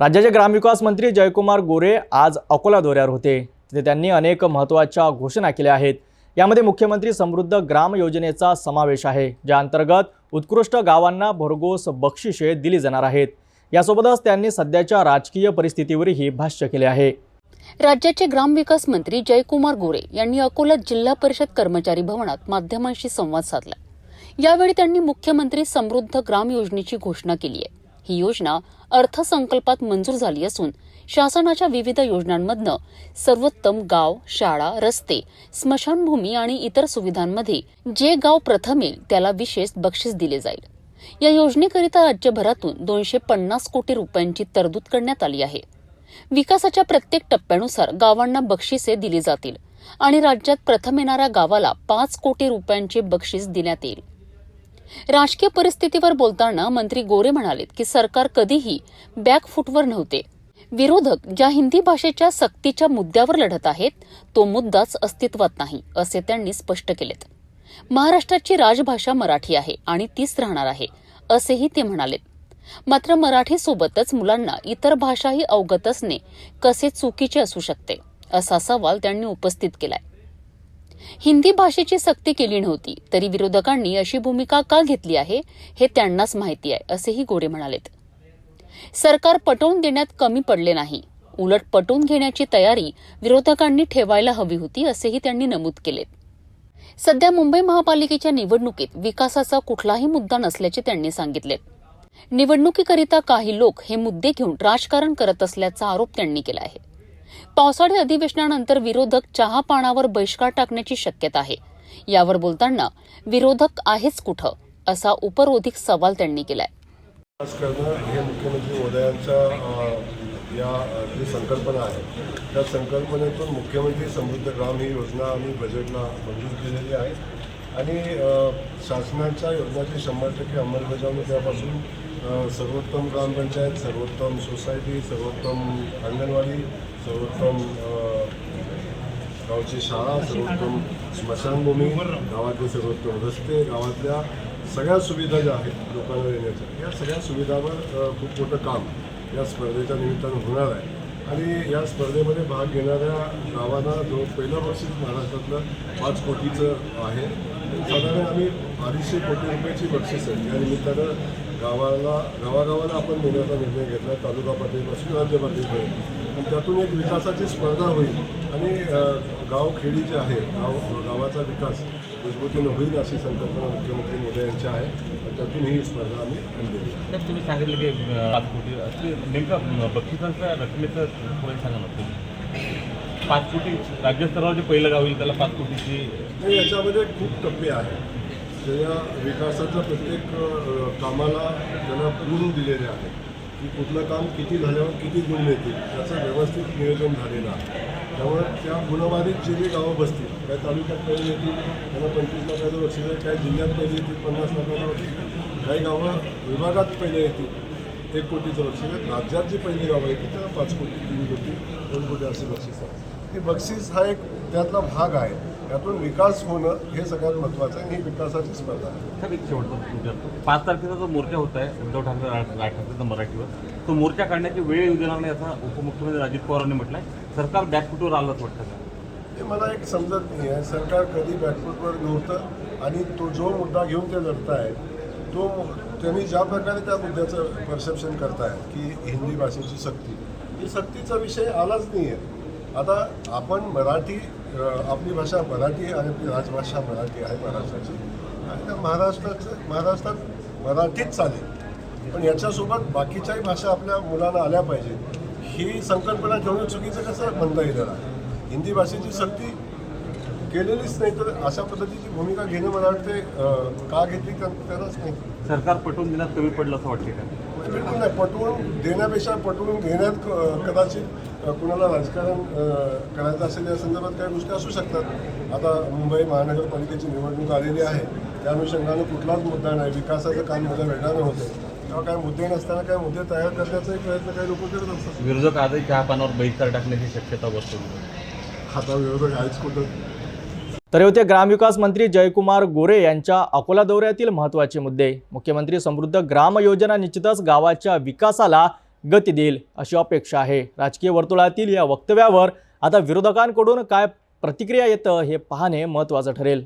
राज्याचे ग्रामविकास मंत्री जयकुमार गोरे आज अकोला दौऱ्यावर होते. तिथे त्यांनी अनेक महत्त्वाच्या घोषणा केल्या आहेत. यामध्ये मुख्यमंत्री समृद्ध ग्राम योजनेचा समावेश आहे ज्या अंतर्गत उत्कृष्ट गावांना भरघोस बक्षिसे दिली जाणार आहेत. यासोबतच त्यांनी सध्याच्या राजकीय परिस्थितीवरही भाष्य केले आहे. राज्याचे ग्रामविकास मंत्री जयकुमार गोरे यांनी अकोला जिल्हा परिषद कर्मचारी भवनात माध्यमांशी संवाद साधला. यावेळी त्यांनी मुख्यमंत्री समृद्ध ग्राम योजनेची घोषणा केली आहे. ही योजना अर्थसंकल्पात मंजूर झाली असून शासनाच्या विविध योजनांमधनं सर्वोत्तम गाव शाळा रस्ते स्मशानभूमी आणि इतर सुविधांमध्ये जे गाव प्रथम येईल त्याला विशेष बक्षीस दिले जाईल. या योजनेकरिता राज्यभरातून दोनशे पन्नास कोटी रुपयांची तरतूद करण्यात आली आहे. विकासाच्या प्रत्येक टप्प्यानुसार गावांना बक्षिसे दिली जातील आणि राज्यात प्रथम येणाऱ्या गावाला पाच कोटी रुपयांचे बक्षीस देण्यात येईल. राजकीय परिस्थितीवर बोलताना मंत्री गोरे म्हणाले की सरकार कधीही बॅकफूटवर नव्हते. विरोधक ज्या हिंदी भाषेच्या सक्तीच्या मुद्द्यावर लढत आहेत तो मुद्दाच अस्तित्वात नाही असे त्यांनी स्पष्ट केलेत. महाराष्ट्राची राजभाषा मराठी आहे आणि तीच राहणार आहे असेही ते म्हणालेत. मात्र मराठीसोबतच मुलांना इतर भाषाही अवगत असणे कसे चुकीचे असू शकते असा सवाल त्यांनी उपस्थित केलाय. हिंदी भाषेची सक्ती केली नव्हती तरी विरोधकांनी अशी भूमिका का घेतली आहे हे त्यांनाच माहिती आहे असेही गोरे म्हणालेत. सरकार पटवून देण्यात कमी पडले नाही. उलट पटवून घेण्याची तयारी विरोधकांनी ठेवायला हवी होती असेही त्यांनी नमूद केलेत सध्या मुंबई महापालिकेच्या निवडणुकीत विकासाचा कुठलाही मुद्दा नसल्याचे त्यांनी सांगितले. निवडणुकीकरिता काही लोक हे मुद्दे घेऊन राजकारण करत असल्याचा आरोप त्यांनी केला आहे. पावसाळी अधिवेशनानंतर विरोधक चहा पानावर बहिष्कार टाकण्याची शक्यता आहे. यावर बोलताना विरोधक आहेच कुठं असा उपरोधिक सवाल त्यांनी केलाय. हे मुख्यमंत्री महोदयांच्या या जी संकल्पना आहे त्या संकल्पनेतून मुख्यमंत्री समृद्ध ग्राम ही योजना आम्ही बजेटला मंजूर केलेली आहे. आणि शासनाच्या योजनाची शंभर टक्के अंमलबजावणी त्यापासून सर्वोत्तम ग्रामपंचायत सर्वोत्तम सोसायटी सर्वोत्तम अंगणवाडी सर्वोत्तम गावची शाळा सर्वोत्तम स्मशानभूमी गावातले सर्वोत्तम रस्ते गावातल्या सगळ्या सुविधा ज्या आहेत लोकांना देण्याच्या या सगळ्या सुविधावर खूप मोठं काम या स्पर्धेच्या निमित्तानं होणार आहे. आणि या स्पर्धेमध्ये भाग घेणाऱ्या गावांना जो पहिलं बक्षीस महाराष्ट्रातलं पाच कोटीचं आहे साधारण आम्ही अडीचशे कोटी रुपयाची बक्षीस आहे. या निमित्तानं गावाला गावागावाला आपण देण्याचा निर्णय घेतला तालुका पातळीपासून राज्य पातळीपर्यंत. त्यातून एक विकासाची स्पर्धा होईल. आणि गावखेडी जे आहे गाव गावाचा विकास मजबूतीनं होईल अशी संकल्पना मुख्यमंत्री मोदी यांची आहे. त्यातून ही स्पर्धा आम्ही आहे. तर तुम्ही सांगितलं की पाच कोटी नेमकं बक्षिसांच्या रकमेचं थोडं सांगा ना पाच कोटी राज्यस्तरावर जे पहिलं गाव येईल त्याला पाच कोटीची याच्यामध्ये खूप टप्पे आहेत. त्या विकासाच्या प्रत्येक कामाला त्यांना पूर्ण दिलेले आहे की कुठलं काम किती झाल्यावर किती गुण मिळतील याचं व्यवस्थित नियोजन झालेलं आहे. त्यामुळे त्या गुणबाधित जे जे गावं बसतील काही तालुक्यात पहिले येतील त्यांना पंचवीस लाखाचं बक्षीस आहे काही जिल्ह्यात पहिले येतील पन्नास लाखाचं बक्षीस आहे काही गावं विभागात पहिले येतील एक कोटीचं बक्षीस आहे राज्यात जी पहिली गावं येतील त्याला पाच कोटी तीन कोटी दोन कोटी असे बक्षीस आहे हे बक्षीस हा एक त्यातला भाग आहे. यातून विकास होणं हे सगळ्यात महत्त्वाचं आहे ही विकासाची स्पर्धा आहे. पाच तारखेचा जो मोर्चा होत आहे उद्धव ठाकरे राज ठाकरेचा मराठीवर तो मोर्चा काढण्याची वेळ येऊ देणार नाही असं उपमुख्यमंत्री अजित पवारांनी म्हटलं आहे सरकार बॅकफुटवर आलंच वाटतं का? हे मला एक समजत नाही आहे. सरकार कधी बॅकफुटवर नव्हतं आणि तो जो मुद्दा घेऊन ते लढत आहे तो त्यांनी ज्या प्रकारे त्या मुद्द्याचं परसेप्शन करतायत की हिंदी भाषेची सक्ती ही सक्तीचा विषय आलाच नाही आहे आता आपण मराठी आपली भाषा मराठी आहे आणि आपली राजभाषा मराठी आहे महाराष्ट्राची. आणि त्या महाराष्ट्राचं महाराष्ट्रात मराठीच चालेल. पण याच्यासोबत बाकीच्याही भाषा आपल्या मुलांना आल्या पाहिजे ही संकल्पना ठेवणं चुकीचं कसं म्हणता येईल हिंदी भाषेची सक्ती केलेलीच नाही तर अशा पद्धतीची भूमिका घेणं मला वाटते का घेतली त्या- त्यालाच नाही. सरकार पटवून देण्यात कमी पडलं असं वाटते का? बिलकुल नाही. पटवून देण्यापेक्षा पटवून घेण्यात क- कदाचित अं, कुणाला राजकारण अं, करायचं असेल या संदर्भात काही गोष्टी असू शकतात. आता मुंबई महानगरपालिकेची निवडणूक आलेली आहे. त्या अनुषंगानं कुठलाच मुद्दा नाही. विकासाचं काम माझ्या वेगानं होतं तेव्हा काय मुद्दे नसताना काय मुद्दे तयार करण्याचाही प्रयत्न काही लोक करत असतात. विरोधक आजही चहा पानावर बहिष्कार टाकण्याची शक्यता बसतो आता विरोधक आहेच कुठं? तर होते ग्रामविकास मंत्री जयकुमार गोरे यांच्या अकोला दौऱ्यातील महत्त्वाचे मुद्दे. मुख्यमंत्री समृद्ध ग्राम योजना निश्चितच गावाच्या विकासाला गती देईल अशी अपेक्षा आहे. राजकीय वर्तुळातील या वक्तव्यावर आता विरोधकांकडून काय प्रतिक्रिया येतं हे पाहणे महत्त्वाचं ठरेल.